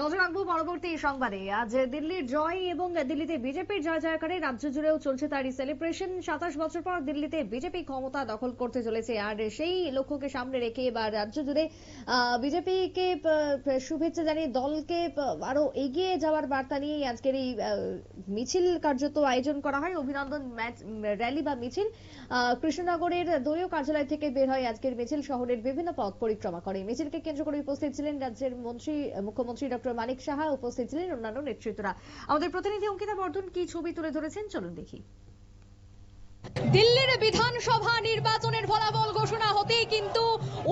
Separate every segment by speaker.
Speaker 1: নজর রাখব পরবর্তী সংবাদে। আজ দিল্লির জয় এবং দিল্লিতে বিজেপির জয় জয়কারে রাজ্য জুড়েও চলছে তারই সেলিব্রেশন সাতাশ বছর পর দিল্লিতে বিজেপি ক্ষমতা দখল করতে চলেছে, আর সেই লক্ষ্যকে সামনে রেখে এবার রাজ্য জুড়ে বিজেপিকে শুভেচ্ছা জানিয়ে দলকে আরও এগিয়ে যাওয়ার বার্তা নিয়ে আজকের এই মিছিল কার্যত আয়োজন করা হয়। অভিনন্দন র্যালি বা মিছিল কৃষ্ণনগরের দলীয় কার্যালয় থেকে বের হয় আজকের মিছিল। শহরের বিভিন্ন পথ পরিক্রমা করে। মিছিলকে কেন্দ্র করে উপস্থিত ছিলেন রাজ্যের মন্ত্রী, মুখ্যমন্ত্রী ডক্টর মানিক সাহা উপস্থিত ছিলেন অন্যান্য নেতৃত্বরা। আমাদের প্রতিনিধি অঙ্কিতা বর্ধন কি ছবি তুলে ধরেছেন চলুন দেখি।
Speaker 2: দিল্লির বিধানসভা নির্বাচনের ফলাফল ঘোষণা হতেই কিন্তু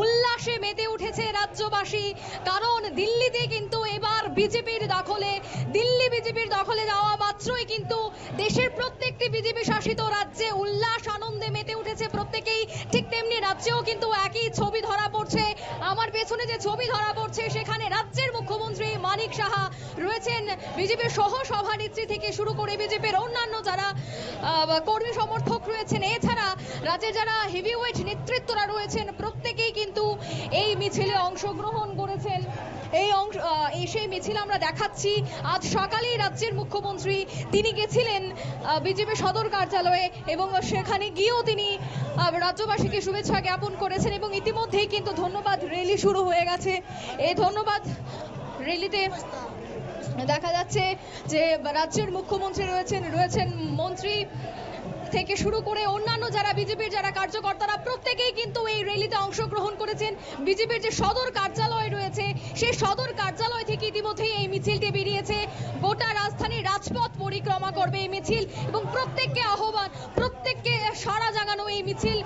Speaker 2: উল্লাসে মেতে উঠেছে রাজ্যবাসী। কারণ দিল্লিতে কিন্তু এবার বিজেপির দখলে, দিল্লি বিজেপির দখলে যাওয়া মাত্রই কিন্তু দেশের প্রত্যেকটি বিজেপি শাসিত রাজ্যে উল্লাস, আনন্দে মেতে উঠেছে প্রত্যেকেই। ঠিক তেমনি রাজ্যেও কিন্তু সাহা রয়েছেন বিজেপির সহ সভানেত্রী থেকে শুরু করে বিজেপির অন্যান্য যারা কর্মী সমর্থক রয়েছেন, এছাড়া রাজ্যের যারা হেভিওয়েট নেতৃত্বরা রয়েছেন, প্রত্যেকেই কিন্তু এই মিছিলে অংশগ্রহণ করেছেন। এই অংশ সেই মিছিল আমরা দেখাচ্ছি। আজ সকালেই রাজ্যের মুখ্যমন্ত্রী তিনি গেছিলেন বিজেপি সদর কার্যালয়ে এবং সেখানে গিয়েও তিনি রাজ্যবাসীকে শুভেচ্ছা জ্ঞাপন করেছেন এবং ইতিমধ্যেই কিন্তু ধন্যবাদ র্যালি শুরু হয়ে গেছে। এই ধন্যবাদ র্যালিতে দেখা যাচ্ছে যে রাজ্যের মুখ্যমন্ত্রী রয়েছেন রয়েছেন মন্ত্রী থেকে শুরু করে অন্যান্য যারা বিজেপির যারা কার্যকর্তারা, প্রত্যেকেই কিন্তু এই র্যালিতে অংশগ্রহণ করেছেন। বিজেপির যে সদর কার্যালয় রয়েছে, সেই সদর কার্যালয় থেকে ইতিমধ্যেই এই মিছিলটি বেরিয়েছে। গোটা রাজধানীর রাজপথ পরিক্রমা করবে এই মিছিল এবং প্রত্যেককে আহ্বান, প্রত্যেককে সারা জাগানো এই মিছিল।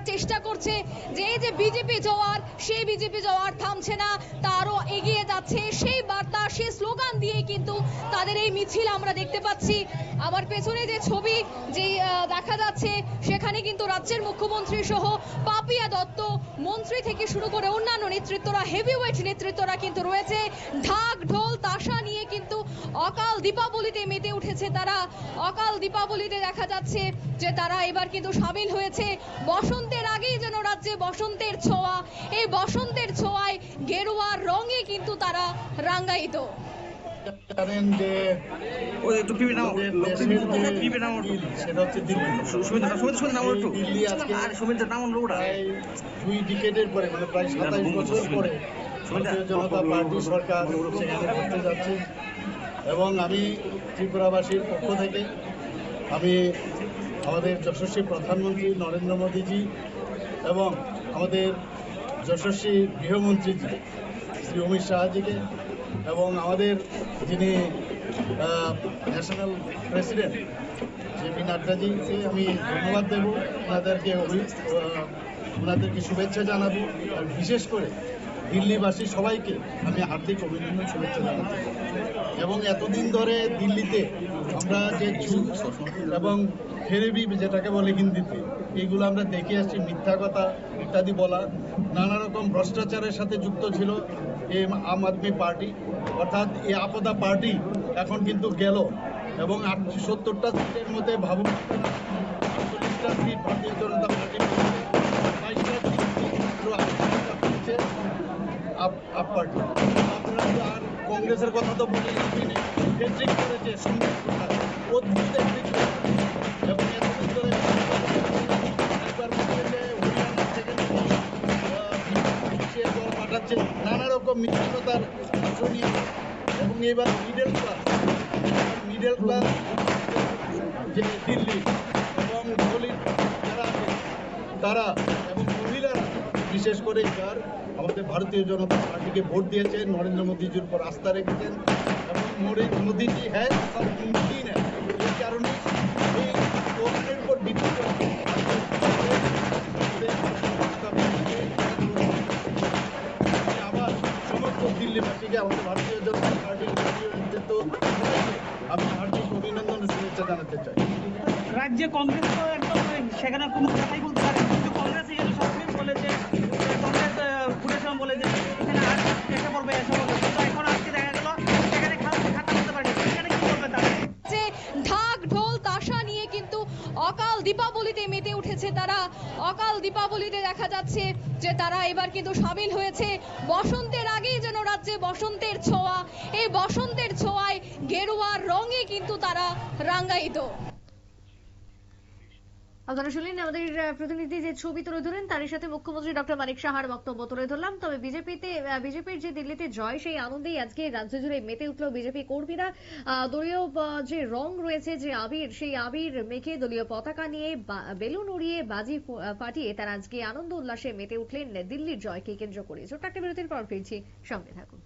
Speaker 2: ধরার চেষ্টা করছে যে এই যে বিজেপি জওয়ার সেই বিজেপি জওয়ার থামছে না তা আরও এগিয়ে যাচ্ছে। সেই বার্তা, সেই স্লোগান দিয়ে কিন্তু তাদের এই মিছিল আমরা দেখতে পাচ্ছি। আমার পেছনে যে ছবি যে দেখা যাচ্ছে, সেখানে কিন্তু রাজ্যের মুখ্যমন্ত্রী সহ পাপিয়া দত্ত, মন্ত্রী থেকে শুরু করে অন্যান্য নেতৃত্বরা হেভিওয়েট নেতৃত্বরা কিন্তু রয়েছে। ঢাক, ঢোল, তাসা অকাল দীপাবলিতে মেতে উঠেছে তারা। অকাল দীপাবলিতে দেখা যাচ্ছে যে তারা এবার কিন্তু সামিল হয়েছে। বসন্তের আগেই যেন রাজ্যে বসন্তের ছোঁয়া। এই বসন্তের ছোঁয়ায় গেরুয়ার রঙে কিন্তু তারা রাঙ্গায়িত।
Speaker 3: জানেন যে সেটা হচ্ছে দিল্লি। দুই পরে মানে প্রায় সাতাইশ বছর পরে জনতা পার্টি সরকার সেখানে করতে যাচ্ছে। এবং আমি ত্রিপুরাবাসীর পক্ষ থেকে আমি আমাদের যশস্বী প্রধানমন্ত্রী নরেন্দ্র মোদীজি এবং আমাদের যশস্বী গৃহমন্ত্রীজি শ্রী অমিত শাহজিকে এবং আমাদের যিনি ন্যাশনাল প্রেসিডেন্ট জেপি নাড্ডাজিকে আমি ধন্যবাদ দেব। ওনাদেরকে ওনাদেরকে শুভেচ্ছা জানাব। আর বিশেষ করে দিল্লিবাসী সবাইকে আমি হার্দিক অভিনন্দন শুভেচ্ছা জানাতে এবং এতদিন ধরে দিল্লিতে আমরা যে এবং ফেরেবি যেটাকে বলে হিন্দিতে, এইগুলো আমরা দেখে আসছি, মিথ্যা কথা, ইত্যাদি বলা, নানা রকম ভ্রষ্টাচারের সাথে যুক্ত ছিল এই আম আদমি পার্টি। অর্থাৎ এই আপদা পার্টি এখন কিন্তু গেল এবং সত্তরটা সিটের মধ্যে ভাবুন সিট ভারতীয় জনতা কংগ্রেসের কথা তো বলে হ্যাট্রিক করেছে কোথায় অদ্ভুত হ্যাট্রিক নানা রকম এবং এবার মিডল ক্লাস মিডল ক্লাস যে দিল্লি এবং দলিত যারা আছে, তারা এবং মহিলারা বিশেষ করে এবার আমাদের ভারতীয় জনতা পার্টিকে ভোট দিয়েছেন, নরেন্দ্র মোদীজির উপর আস্থা রেখেছেন এবং মোদি- মোদীজি হ্যাঁ এই কারণে এই স্লোগানের উপর আবার সমস্ত দিল্লিবাসীকে আমাদের ভারতীয় জনতা পার্টির আমি হার্দিক অভিনন্দন শুভেচ্ছা জানাতে চাই।
Speaker 4: রাজ্যে কংগ্রেস তো একদম, সেখানে কোনো কথাই বলতে পারে কিন্তু এখন আজকে দেখা গেল, সেখানে করবে
Speaker 2: অকাল দীপাবলিতে মেতে উঠেছে তারা। অকাল দীপাবলিতে দেখা যাচ্ছে যে তারা এবার কিন্তু সামিল হয়েছে। বসন্তের আগেই যেন রাজ্যে বসন্তের ছোঁয়া। এই বসন্তের ছোঁয়ায় গেরুয়া রঙে কিন্তু তারা রাঙ্গায়িত
Speaker 1: আপনারা শুনলেন আমাদের প্রতিনিধি যে ছবি তুলে ধরেন তার সাথে মুখ্যমন্ত্রী ডক্টর মানিক সাহার বক্তব্য তুলে ধরলাম। তবে বিজেপিতে বিজেপির যে দিল্লিতে জয়, সেই আনন্দেই আজকে রাজ্য জুড়ে মেতে উঠল বিজেপি কর্মীরা। দলীয় যে রং রয়েছে, যে আবির, সেই আবির মেখে দলীয় পতাকা নিয়ে বেলুন উড়িয়ে বাজি ফাটিয়ে তারা আজকে আনন্দ উল্লাসে মেতে উঠলেন দিল্লির জয়কে কেন্দ্র করে। ছোট্ট একটা বিরতির পর ফিরছি। সঙ্গে থাকুন।